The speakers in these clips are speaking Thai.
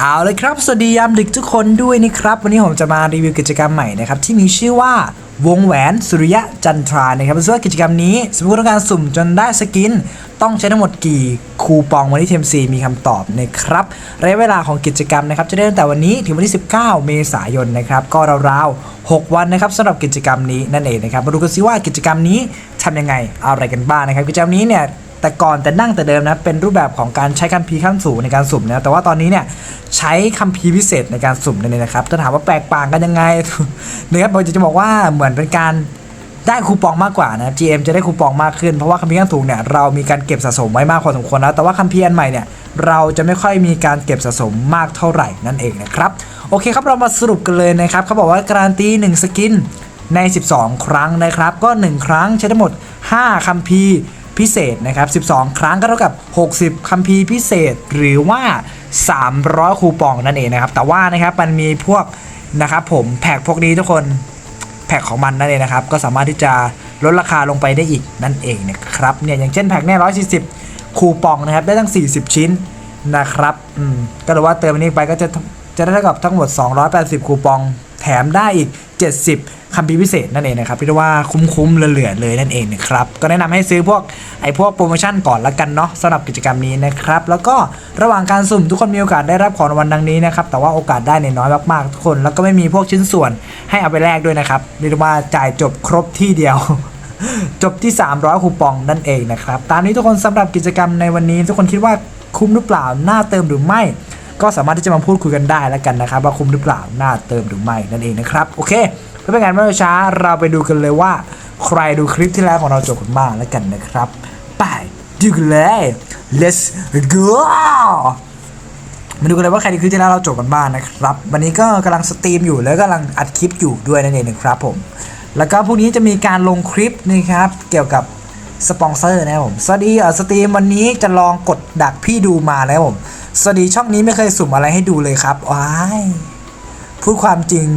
เอาเลยครับ สวัสดียามดึกทุกคนด้วยนะครับ วันนี้ผมจะมารีวิวกิจกรรมใหม่นะครับ ที่มีชื่อว่าวงแหวนสุริยะจันทรานะครับซึ่งว่ากิจกรรมนี้สมมติต้องการสุ่มจนได้สกิน ต้องใช้ทั้งหมดกี่คูปองวันที่เทมซีมีคำตอบนะครับระยะเวลาของกิจกรรมนะครับ จะได้ตั้งแต่วันนี้ถึงวันที่ 19 เมษายนนะครับ ก็ราวๆ 6 วันนะครับสำหรับกิจกรรมนี้นั่นเองนะครับ มาดูกันซิว่ากิจกรรมนี้ทำยังไงอะไรกันบ้างนะครับ กิจกรรมนี้เนี่ย แต่ก่อนแต่นั่งแต่เดิมนะเป็นรูปแบบของการใช้คัมภีร์ขั้นสูงในการสุ่มนะแต่ว่าตอนนี้เนี่ยใช้คัมภีร์พิเศษในการสุ่มนั่นเองนะครับจะถามว่าแปลกต่างกันยังไงนะครับผมจะบอกว่าเหมือนเป็นการได้คูปองมากกว่านะ GM จะได้คูปองมากขึ้น เพราะว่าคัมภีร์ขั้นสูงเนี่ยเรามีการเก็บสะสมไว้มากพอสมควรแล้ว แต่ว่าคัมภีร์อันใหม่เนี่ยเราจะไม่ค่อยมีการเก็บสะสมมากเท่าไหร่นั่นเองนะครับ โอเคครับเรามาสรุปกันเลยนะครับเขาบอกว่าการันตี1สกินใน 12 ครั้งนะครับ ก็ 1 ครั้งใช้ทั้งหมด 5คัมภีร์ พิเศษนะครับ 12 ครั้งก็เท่ากับ 60 คัมภีร์พิเศษหรือว่า 300 คูปองนั่นเองนะครับ แต่ว่านะครับมันมีพวกนะครับผมแพ็กพวกนี้ทุกคนแพ็กของมันนั่นเองนะครับ ก็สามารถที่จะลดราคาลงไปได้อีกนั่นเองนะครับเนี่ยอย่างเช่นแพ็กเนี่ย140 คูปองนะครับ ได้ตั้ง 40 ชิ้นนะครับอืมก็เลยว่าเติมอันนี้ไปก็จะจะได้เท่ากับทั้งหมด 280 คูปอง แถมได้อีก 70 คัมภีร์พิเศษนั่นเองนะครับพี่ว่าคุ้มๆเหลือๆเลยนั่นเองนะครับก็แนะนำให้ซื้อพวกไอ้พวกโปรโมชั่นก่อนละกันเนาะสำหรับกิจกรรมนี้นะครับแล้วก็ระหว่างการสุ่มทุกคนมีโอกาสได้รับของรางวัลดังนี้นะครับแต่ว่าโอกาสได้เนี่ยน้อยมากๆทุกคน แล้วก็ไม่มีพวกชิ้นส่วนให้เอาไปแลกด้วยนะครับเรียกได้ว่าจ่ายจบครบที่เดียวจบที่ 300คูปองนั่นเองนะครับ ตามนี้ทุกคนสำหรับกิจกรรมในวันนี้ ทุกคนคิดว่าคุ้มหรือเปล่า น่าเติมหรือไม่ ก็สามารถที่จะมาพูดคุยกันได้แล้วกันนะครับว่าคุ้มหรือเปล่าน่าเติมหรือไม่นั่นเองนะครับโอเคเพื่อเป็นการไม่รอช้าเราไปดูกันเลยว่า ใครดูคลิปที่แล้วของเราจบกันบ้างแล้วกันนะครับไปดูกันเลย let's go มาดูกันเลยว่าใครดูคลิปที่แล้วเราจบกันบ้างนะครับวันนี้ก็กำลังสตรีมอยู่แล้วก็กำลังอัดคลิปอยู่ด้วยนั่นเองนะครับผมแล้วก็พรุ่งนี้จะมีการลงคลิปนะครับเกี่ยวกับ สปอนเซอร์นะครับผมสวัสดีสตรีมวันนี้จะลองกดดักพี่ดูมาแล้วผมสวัสดีช่องนี้ไม่เคยสุ่มอะไรให้ดูเลยครับว้ายพูดความจริง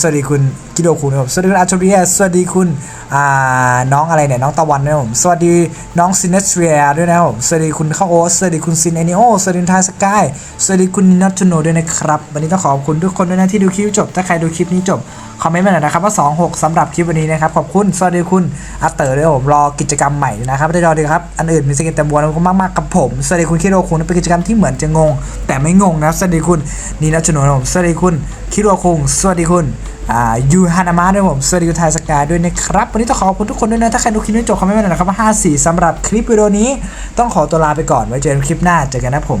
สวัสดีคุณกิโดคุณครับสวัสดีคุณอาร์โทเรียสวัสดีคุณอ่าน้องอะไรเนี่ยน้องตะวันนะครับผมสวัสดีน้องซินเนสเรียด้วยนะครับผมสวัสดีคุณข้าวโอ๊ตสวัสดีคุณซินเอนิโอสวัสดีทายสกายสวัสดีคุณนัทโนด้วยนะครับ วันนี้ต้องขอบคุณทุกคนด้วยนะที่ดูคลิปจบ ถ้าใครดูคลิปนี้จบ คอมเมนต์มาหน่อยนะครับว่า 26สำหรับคลิปวันนี้นะครับ ขอบคุณ สวัสดีคุณอาเตอร์ด้วยผมรอกิจกรรมใหม่นะครับไม่ได้รอดีครับ อันอื่นมีสกินเต็มบัวแล้วก็มากๆกับผม สวัสดีคุณคิโรคุงเป็นกิจกรรมที่เหมือนจะงง แต่ไม่งงนะสวัสดีคุณนีนัชโนนผมสวัสดีคุณคิโรคุงสวัสดีคุณอ่ายูฮานามะด้วยผม สวัสดีคุณไทยสกายด้วยนะครับ วันนี้ต้องขอบคุณทุกคนด้วยนะ ถ้าใครดูคลิปนี้จบคอมเมนต์มาหน่อยนะครับว่า 54สำหรับคลิปวิดีโอนี้ต้องขอตัวลาไปก่อนไว้เจอกันคลิปหน้าเจอกันนะผม